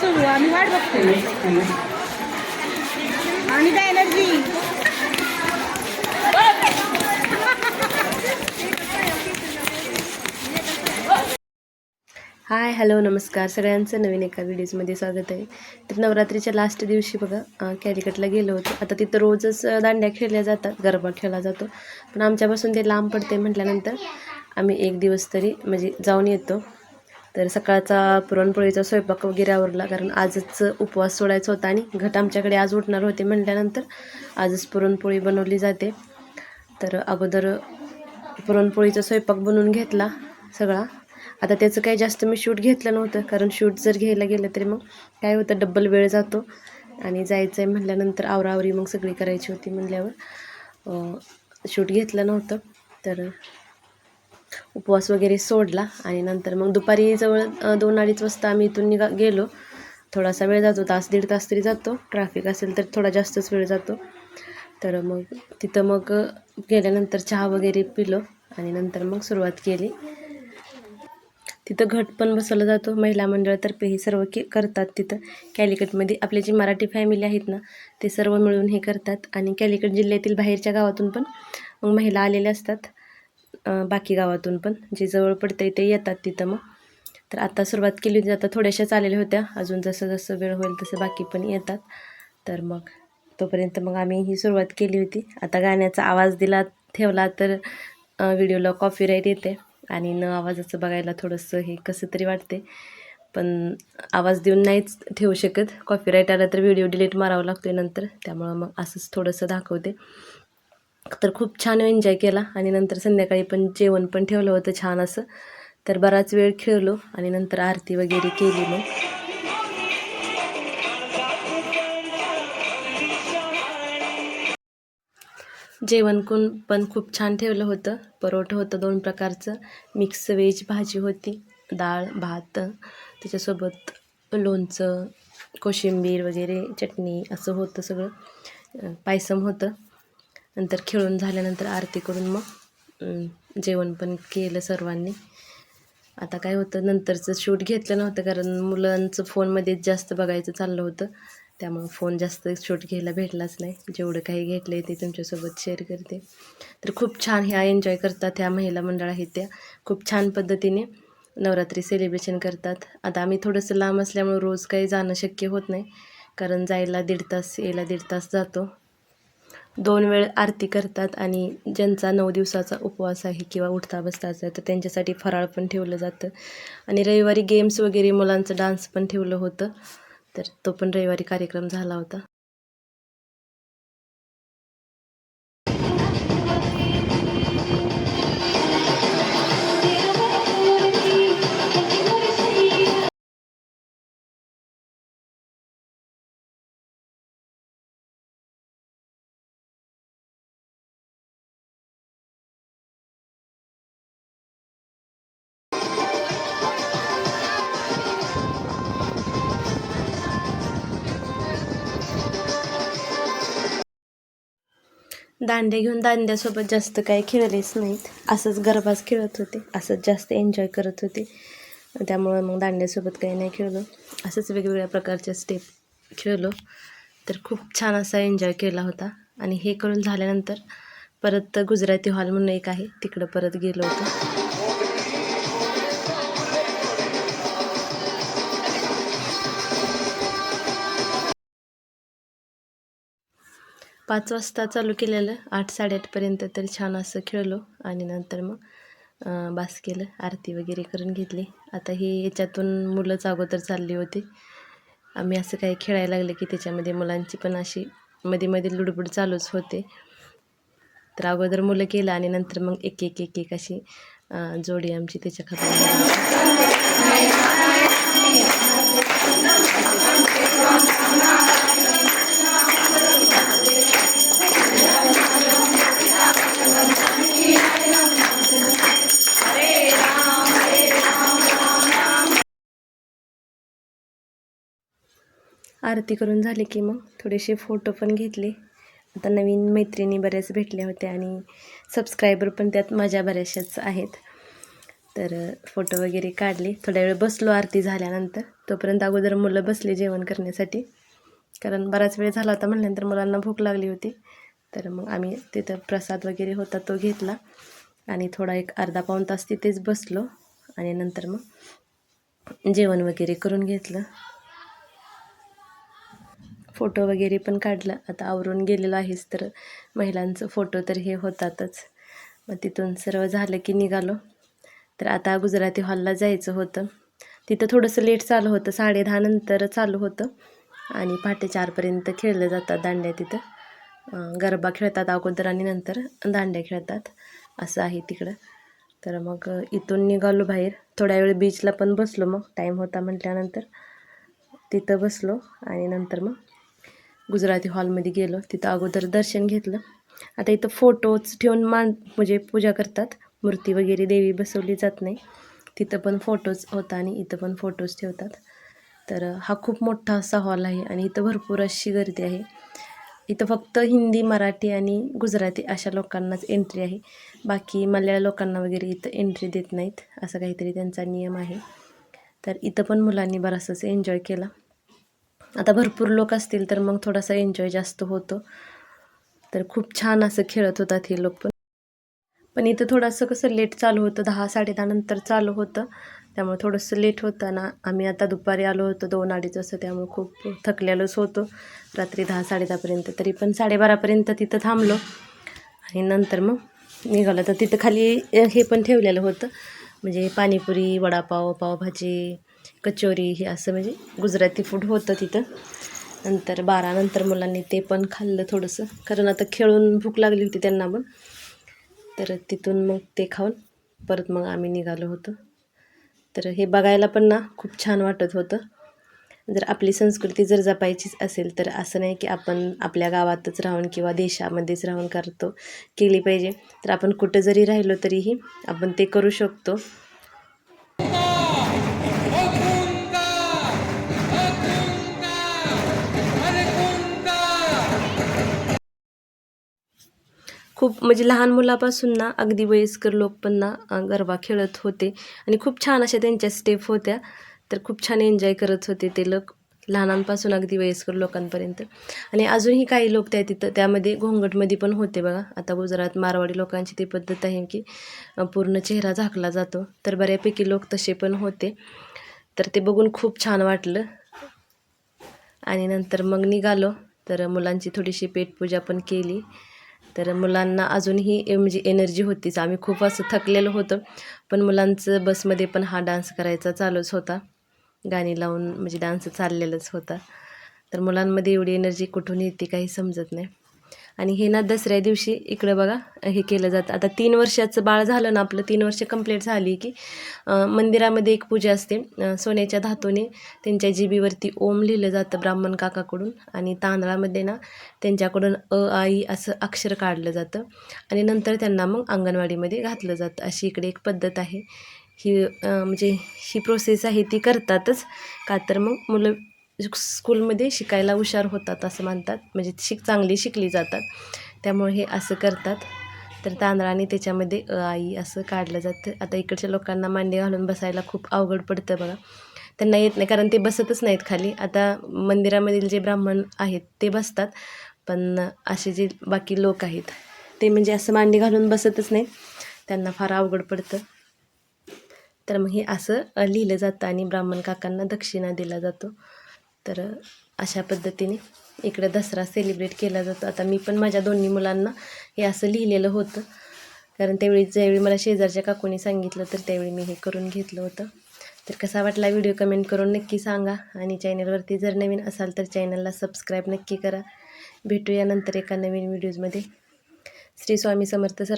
सुरू आम्ही वाट बघतोय. आणि काय एनर्जी हाय हॅलो नमस्कार. सगळ्यांचं नवीन एका व्हिडिओजमध्ये स्वागत आहे. तर नवरात्रीच्या लास्ट दिवशी बघा कॅलिकटला गेलो होतो. आता तिथं रोजच दांड्या खेळल्या जातात गरबा खेळला जातो. पण आमच्यापासून ते लांब पडते म्हटल्यानंतर आम्ही एक दिवस तरी म्हणजे जाऊन येतो. तर सकाळचा पुरणपोळीचा स्वयंपाक वगैरे आवरला कारण आजच उपवास सोडायचा होता आणि घट आमच्याकडे आज उठणार होते म्हटल्यानंतर आजच पुरणपोळी बनवली जाते. तर अगोदर पुरणपोळीचा स्वयंपाक बनवून घेतला सगळा. आता त्याचं काही जास्त मी शूट घेतलं नव्हतं कारण शूट जर घ्यायला गेलं तरी मग काय होतं डब्बल वेळ जातो आणि जायचं आहे म्हटल्यानंतर आवरावरी मग सगळी करायची होती म्हणल्यावर शूट घेतलं नव्हतं. तर उपवास वगैरे सोडला आणि नंतर मग दुपारी जवळ दोन अडीच वाजता आम्ही इथून निघा गेलो. थोडासा वेळ जातो तास दीड तास तरी जातो. ट्रॅफिक असेल तर थोडा जास्तच वेळ जातो. तर मग तिथं मग गेल्यानंतर चहा वगैरे पिलो आणि नंतर मग सुरुवात केली. तिथं घट पण बसवला जातो. महिला मंडळातर्फे हे सर्व के करतात तिथं. कॅलिकटमध्ये आपले जी मराठी फॅमिली आहेत ना ते सर्व मिळून हे करतात. आणि कॅलिकट जिल्ह्यातील बाहेरच्या गावातून पण मग महिला आलेल्या असतात. बाकी गावातून पण. जे जवळ पडतं ते येतात तिथं मग. तर आता सुरुवात केली होती आता थोड्याशाच आलेल्या होत्या. अजून जसं जसं वेळ होईल तसं बाकी पण येतात. तर मग तोपर्यंत मग आम्ही ही सुरुवात केली होती. आता गाण्याचा आवाज दिला ठेवला तर व्हिडिओला कॉपीराईट येते. आणि न आवाजाचं बघायला थोडंसं हे कसं तरी वाटते पण आवाज देऊन नाहीच ठेवू शकत. कॉपीराईट आला तर व्हिडिओ डिलीट मारावा लागतो नंतर. त्यामुळं मग असंच थोडंसं दाखवते. तर खूप छान एन्जॉय केला. आणि नंतर संध्याकाळी पण जेवण पण ठेवलं होतं छान असं. तर बराच वेळ खेळलो आणि नंतर आरती वगैरे केली मग. जेवण कोण पण खूप छान ठेवलं होतं. परोठं होतं दोन प्रकारचं. मिक्स व्हेज भाजी होती डाळ भात त्याच्यासोबत लोणचं कोशिंबीर वगैरे चटणी असं होतं सगळं. पायसम होतं. नंतर खेळून झाल्यानंतर आरती करून मग जेवण पण केलं सर्वांनी. आता काय होतं नंतरचं शूट घेतलं नव्हतं कारण मुलांचं फोनमध्येच जास्त बघायचं चाललं होतं. त्यामुळं फोन जास्त शूट घ्यायला भेटलाच नाही. जेवढं काही घेतलं आहे ते तुमच्यासोबत शेअर करते. तर खूप छान ह्या एन्जॉय करतात ह्या महिला मंडळ आहेत त्या. खूप छान पद्धतीने नवरात्री सेलिब्रेशन करतात. आता आम्ही थोडंसं लांब असल्यामुळं रोज काही जाणं शक्य होत नाही. कारण जायला दीड तास यायला दीड तास जातो. दोन वेळ आरती करतात आणि ज्यांचा नऊ दिवसाचा उपवास आहे किंवा उठता बसताचा आहे तर त्यांच्यासाठी फराळ पण ठेवलं जातं. आणि रविवारी गेम्स वगैरे मुलांचं डान्स पण ठेवलं होतं तर तो पण रविवारी कार्यक्रम झाला होता. दांड्या घेऊन दांड्यासोबत जास्त काही खेळलेच नाहीत. असंच गरबाच खेळत होते. असंच जास्त एन्जॉय करत होते. त्यामुळं मग दांड्यासोबत काही नाही खेळलो. असंच वेगवेगळ्या प्रकारच्या स्टेप खेळलो. तर खूप छान असा एन्जॉय केला होता. आणि हे करून झाल्यानंतर परत गुजराती हॉल म्हणून एक आहे. तिकडं परत गेलो होतो. पाच वाजता चालू केलेलं. आठ साडेआठपर्यंत तरी छान असं खेळलो. आणि नंतर मग बास केलं. आरती वगैरे करून घेतली. आता ही याच्यातून मुलंच अगोदर चालली होती. आम्ही असं काही खेळायला लागले की त्याच्यामध्ये मुलांची पण अशी मध्ये मध्ये लुडबुड चालूच होते. तर अगोदर मुलं केलं आणि नंतर मग एक एक एक एक अशी जोडी आमची त्याच्याखाली आरती करून झाली की मग थोडेसे फोटो पण घेतले. आता नवीन मैत्रिणी बऱ्याच भेटल्या होत्या आणि सबस्क्रायबर पण त्यात माझ्या बऱ्याचशाच आहेत. तर फोटो वगैरे काढले. थोड्या वेळ बसलो आरती झाल्यानंतर. तोपर्यंत अगोदर मुलं बसले जेवण करण्यासाठी. कारण बराच वेळ झाला होता म्हटल्यानंतर मुलांना भूक लागली होती. तर मग आम्ही तिथं प्रसाद वगैरे होता तो घेतला. आणि थोडा एक अर्धा पाऊण तास तिथेच बसलो. आणि नंतर मग जेवण वगैरे करून घेतलं. फोटो वगैरे पण काढला. आता आवरून गेलेलो आहेस तर महिलांचं फोटो तर हे होतातच. मग तिथून सर्व झालं की निघालो. तर आता गुजराती हॉलला जायचं होतं. तिथं थोडंसं लेट चालू होतं. साडे दहा नंतर चालू होतं. आणि पहाटे चारपर्यंत खेळलं जातात दांड्या तिथं. गरबा खेळतात अगोदर आणि नंतर दांड्या खेळतात. असं आहे तिकडं. तर मग इथून निघालो बाहेर. थोड्या वेळ बीचला पण बसलो मग. टाईम होता म्हटल्यानंतर. तिथं बसलो आणि नंतर मग गुजराती हॉलमध्ये गेलो. तिथं अगोदर दर्शन घेतलं. आता इथं फोटोज ठेवून मान म्हणजे पूजा करतात. मूर्ती वगैरे देवी बसवली जात नाही. तिथं पण फोटोज होता आणि इथं पण फोटोज ठेवतात. तर हा खूप मोठा असा हॉल आहे आणि इथं भरपूर अशी गर्दी आहे. इथं फक्त हिंदी मराठी आणि गुजराती अशा लोकांनाच एंट्री आहे. बाकी मल्याळ लोकांना वगैरे इथं एंट्री देत नाहीत. असं काहीतरी त्यांचा नियम आहे. तर इथं पण मुलांनी बराचसाच एन्जॉय केला. आता भरपूर लोक असतील तर मग थोडासा एन्जॉय जास्त होतो. तर खूप छान असं खेळत होतात हे लोक पण. पण इथं थोडंसं कसं लेट चालू होतं दहा साडे नंतर चालू होतं. त्यामुळे थोडंसं लेट होतं ना. आम्ही आता दुपारी आलो होतो दोन अडीच वाजता त्यामुळे खूप थकलेलोच होतो. रात्री दहा साडे दहापर्यंत तरी पण साडेबारापर्यंत तिथं थांबलो. आणि नंतर मग निघालं. तर तिथं खाली हे पण ठेवलेलं होतं. म्हणजे पाणीपुरी वडापाव पावभाजी कचोरी हे असं म्हणजे गुजराती फूड होतं तिथं. नंतर बारानंतर मुलांनी ते पण खाल्लं थोडंसं. कारण आता खेळून भूक लागली होती त्यांना पण. तर तिथून मग ते खाऊन परत मग आम्ही निघालो होतो. तर हे बघायला पण ना खूप छान वाटत होतं. जर आपली संस्कृती जर जपायचीच असेल तर असं नाही की आपण आपल्या गावातच राहून किंवा देशामध्येच राहून करतो केली पाहिजे. तर आपण कुठं जरी राहिलो तरीही आपण ते करू शकतो. खूप म्हणजे लहान मुलापासून ना अगदी वयस्कर लोक पण ना गरबा खेळत होते. आणि खूप छान अशा त्यांच्या स्टेप होत्या. तर खूप छान एन्जॉय करत होते ते लोक लहानांपासून अगदी वयस्कर लोकांपर्यंत. आणि अजूनही काही लोक त्या तिथं त्यामध्ये घोंगटमध्ये पण होते बघा. आता गुजरात मारवाडी लोकांची ती पद्धत आहे की पूर्ण चेहरा झाकला जातो. तर बऱ्यापैकी लोक तसे पण होते. तर ते बघून खूप छान वाटलं. आणि नंतर मग निघालो. तर मुलांची थोडीशी पेटपूजा पण केली. तर मुलांना अजूनही ए- म्हणजे एनर्जी होतीच. आम्ही खूप असं थकलेलं होतं. पण मुलांचं बसमध्ये पण हा डान्स करायचा चालूच होता. गाणी लावून म्हणजे डान्स चाललेलाच होता. तर मुलांमध्ये एवढी एनर्जी कुठून येते काही समजत नाही. आणि हे ना दसऱ्या दिवशी इकडं बघा हे केलं जातं. आता तीन वर्षाचं बाळ झालं ना आपलं तीन वर्ष कंप्लीट झाली की मंदिरामध्ये एक पूजा असते. सोन्याच्या धातूने त्यांच्या जीबीवरती ओम लिहिलं जातं ब्राह्मण काकाकडून आणि तांदळामध्ये ना त्यांच्याकडून अ आई असं अक्षर काढलं जातं. आणि नंतर त्यांना मग अंगणवाडीमध्ये घातलं जातं. अशी इकडे एक पद्धत आहे. ही म्हणजे ही प्रोसेस आहे ती करतातच. का तर मग मुलं स्कूलमध्ये शिकायला हुशार होतात असं मानतात म्हणजे शिक चांगली शिकली जातात. त्यामुळे हे असं करतात. तर तांदळाने त्याच्यामध्ये अ आई असं काढलं जातं. आता इकडच्या लोकांना मांडी घालून बसायला खूप अवघड पडतं बघा. त्यांना येत नाही कारण ते बसतच नाहीत खाली. आता मंदिरामधील जे ब्राह्मण आहेत ते बसतात. पण असे जे बाकी लोक आहेत ते म्हणजे असं मांडी घालून बसतच नाहीत. त्यांना फार अवघड पडतं. तर मग हे असं लिहिलं जातं आणि ब्राह्मण काकांना दक्षिणा दिला जातो. तर अशा पद्धतीने इकडं दसरा सेलिब्रेट केला जातो. आता मी पण माझ्या दोन्ही मुलांना हे असं लिहिलेलं होतं. कारण त्यावेळी ज्यावेळी मला शेजारच्या काकूने सांगितलं तर त्यावेळी मी हे करून घेतलं होतं. तर कसा वाटला व्हिडिओ कमेंट करून नक्की सांगा. आणि चॅनलवरती जर नवीन असाल तर चॅनलला सबस्क्राईब नक्की करा. भेटूया नंतर एका नवीन व्हिडिओजमध्ये श्री स्वामी समर्थ सर